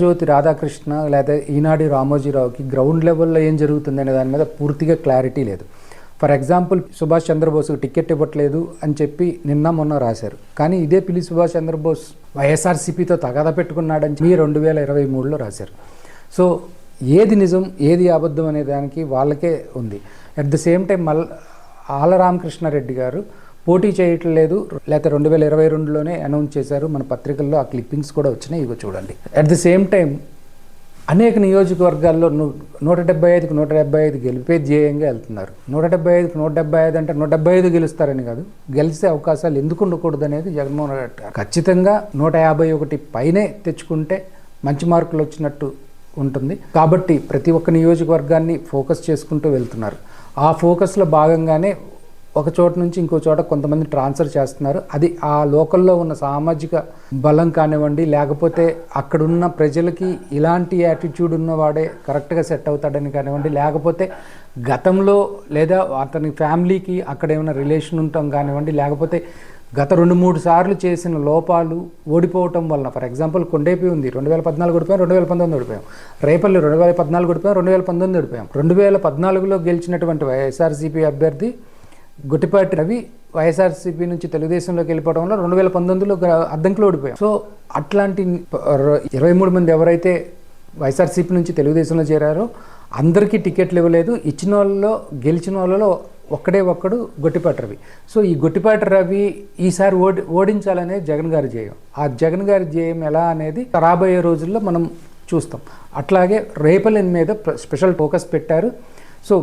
జ్యోతి రాధాకృష్ణ లేదా ఈనాడి రామోజీరావుకి గ్రౌండ్ లెవెల్లో ఏం జరుగుతుంది అనే దాని మీద పూర్తిగా క్లారిటీ లేదు. ఫర్ ఎగ్జాంపుల్ సుభాష్ చంద్రబోస్కి టికెట్ ఇవ్వట్లేదు అని చెప్పి నిన్న మొన్న రాశారు. కానీ ఇదే పిల్లి సుభాష్ చంద్రబోస్ వైఎస్ఆర్సీపీతో తగాదా పెట్టుకున్నాడని చెప్పి రెండు వేల ఇరవై మూడులో రాశారు. సో ఏది నిజం ఏది అబద్ధం అనే దానికి వాళ్ళకే ఉంది. అట్ ద సేమ్ టైం మల్ ఆల రామకృష్ణారెడ్డి గారు పోటీ చేయట్లేదు. లేకపోతే రెండు వేల ఇరవై రెండులోనే అనౌన్స్ చేశారు. మన పత్రికల్లో ఆ క్లిప్పింగ్స్ కూడా వచ్చినాయి. ఇగో చూడండి. అట్ ద సేమ్ టైం అనేక నియోజకవర్గాల్లో నూట డెబ్బై ఐదుకు నూట డెబ్బై ఐదు గెలిపే ధ్యేయంగా వెళ్తున్నారు. నూట డెబ్బై ఐదుకు నూట డెబ్బై ఐదు అంటే నూట డెబ్బై ఐదు గెలుస్తారని కాదు. గెలిచే అవకాశాలు ఎందుకు ఉండకూడదు అనేది జగన్మోహన్ రెడ్డి ఖచ్చితంగా నూట యాభై ఒకటి పైనే తెచ్చుకుంటే మంచి మార్కులు వచ్చినట్టు ఉంటుంది. కాబట్టి ప్రతి ఒక్క నియోజకవర్గాన్ని ఫోకస్ చేసుకుంటూ వెళ్తున్నారు. ఆ ఫోకస్లో భాగంగానే ఒక చోట నుంచి ఇంకో చోట కొంతమంది ట్రాన్స్ఫర్ చేస్తున్నారు. అది ఆ లోకల్లో ఉన్న సామాజిక బలం కానివ్వండి లేకపోతే అక్కడున్న ప్రజలకి ఇలాంటి యాటిట్యూడ్ ఉన్నవాడే కరెక్ట్గా సెట్ అవుతాడని కానివ్వండి లేకపోతే గతంలో లేదా అతని ఫ్యామిలీకి అక్కడ ఏమైనా రిలేషన్ ఉంటాం కానివ్వండి లేకపోతే గత రెండు మూడు సార్లు చేసిన లోపాలు ఓడిపోవటం వలన ఫర్ ఎగ్జాంపుల్ కొండేపి ఉంది రెండు వేల పద్నాలుగు ఓడిపోయాం రెండు వేల పంతొమ్మిది ఓడిపోయాం. రేపల్లి రెండు వేల పద్నాలుగు ఓడిపోయాం రెండు వేల పంతొమ్మిది ఓడిపోయాం. రెండు వేల పద్నాలుగులో గెలిచినటువంటి వైఎస్ఆర్సీపీ అభ్యర్థి గుట్టిపాటి రవి వైఎస్ఆర్సీపీ నుంచి తెలుగుదేశంలోకి వెళ్ళిపోవడం వల్ల రెండు వేల పంతొమ్మిదిలో అద్దంకిలో ఓడిపోయాం. సో అట్లాంటి ఇరవై మూడు మంది ఎవరైతే వైఎస్ఆర్సీపీ నుంచి తెలుగుదేశంలో చేరారో అందరికీ టికెట్లు ఇవ్వలేదు. ఇచ్చిన వాళ్ళలో గెలిచిన వాళ్ళలో ఒక్కడే ఒక్కడు గొట్టిపాటి రవి. సో ఈ గొట్టిపాటి రవి ఈసారి ఓడి ఓడించాలనేది జగన్ గారి జయం ఆ జగన్ గారి జయం ఎలా అనేది రాబోయే రోజుల్లో మనం చూస్తాం. అట్లాగే రేపలెన్ మీద స్పెషల్ ఫోకస్ పెట్టారు. సో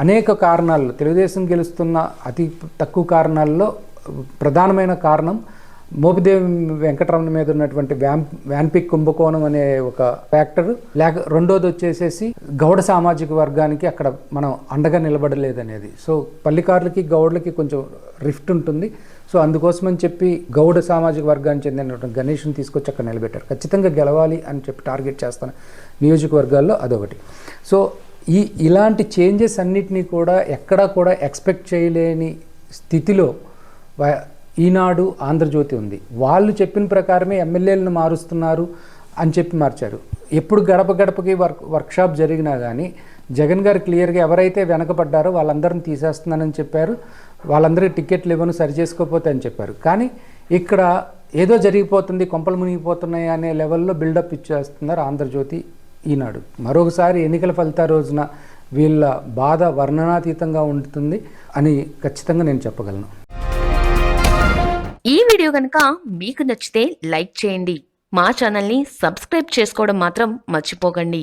అనేక కారణాలు తెలుగుదేశం గెలుస్తున్న అతి తక్కువ కారణాల్లో ప్రధానమైన కారణం మోపిదేవి వెంకటరమణ మీద ఉన్నటువంటి వ్యాన్ వ్యాన్పిక్ కుంభకోణం అనే ఒక ఫ్యాక్టర్. లేక రెండోది వచ్చేసేసి గౌడ సామాజిక వర్గానికి అక్కడ మనం అండగా నిలబడలేదనేది. సో పల్లికారులకి గౌడ్లకి కొంచెం రిఫ్ట్ ఉంటుంది. సో అందుకోసమని చెప్పి గౌడ సామాజిక వర్గానికి చెందినటువంటి గణేష్ని తీసుకొచ్చి అక్కడ నిలబెట్టారు. ఖచ్చితంగా గెలవాలి అని చెప్పి టార్గెట్ చేస్తాను నియోజకవర్గాల్లో అదొకటి. సో ఈ ఇలాంటి చేంజెస్ అన్నిటినీ కూడా ఎక్కడా కూడా ఎక్స్పెక్ట్ చేయలేని స్థితిలో వ- ఈనాడు ఆంధ్రజ్యోతి ఉంది. వాళ్ళు చెప్పిన ప్రకారమే ఎమ్మెల్యేలను మారుస్తున్నారు అని చెప్పి మార్చారు. ఎప్పుడు గడప గడపకి వర్క్ వర్క్షాప్ జరిగినా కానీ జగన్ గారు క్లియర్గా ఎవరైతే వెనకబడ్డారో వాళ్ళందరిని తీసేస్తున్నానని చెప్పారు. వాళ్ళందరికీ టికెట్లు ఇవ్వను సరి చేసుకోపోతే అని చెప్పారు. కానీ ఇక్కడ ఏదో జరిగిపోతుంది కొంపలు మునిగిపోతున్నాయి అనే లెవెల్లో బిల్డప్ ఇచ్చేస్తున్నారు ఆంధ్రజ్యోతి ఈనాడు. మరొకసారి ఎన్నికల ఫలితాల రోజున వీళ్ళ బాధ వర్ణనాతీతంగా ఉంటుంది అని ఖచ్చితంగా నేను చెప్పగలను. ఈ వీడియో కనుక మీకు నచ్చితే లైక్ చేయండి. మా ఛానల్ని సబ్స్క్రైబ్ చేసుకోవడం మాత్రం మర్చిపోకండి.